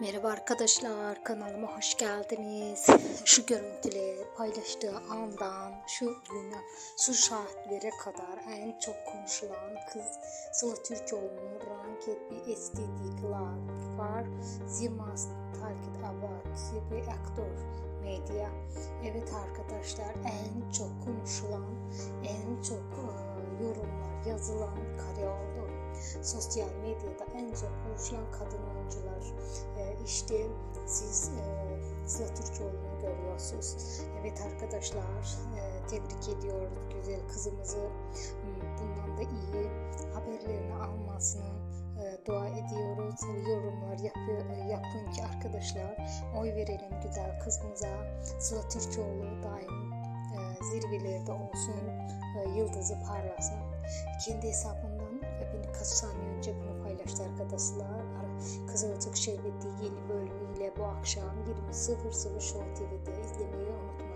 Merhaba arkadaşlar kanalıma hoş geldiniz. Şu görüntüleri paylaştığı andan şu güne, şu şahitlere kadar en çok konuşulan kız Sıla Türkoğlu'nun rank ettiği estetikler var. Zimas Target About bir aktör medya. Evet arkadaşlar en çok konuşulan, en çok yorumlar yazılan kare oldu. Sosyal medyada en çok konuşulan kadın oyuncular. E, işte siz e, Sıla Türkoğlu'nu görüyorsunuz. Evet arkadaşlar e, tebrik ediyoruz güzel kızımızı. Hmm, Bundan da iyi haberlerini almasını e, dua ediyoruz. Yorumlar yapıyor, e, yapın ki arkadaşlar oy verelim güzel kızımıza. Sıla Türkoğlu daim e, zirvelerde olsun, e, yıldızı parlasın. Kendi hesabından e, birkaç saniye önce bunu paylaştı arkadaşlar. Ar- Kızılcık Şerbeti yeni bölümüyle bu akşam 20.00 Show TV'de izlemeyi unutmayın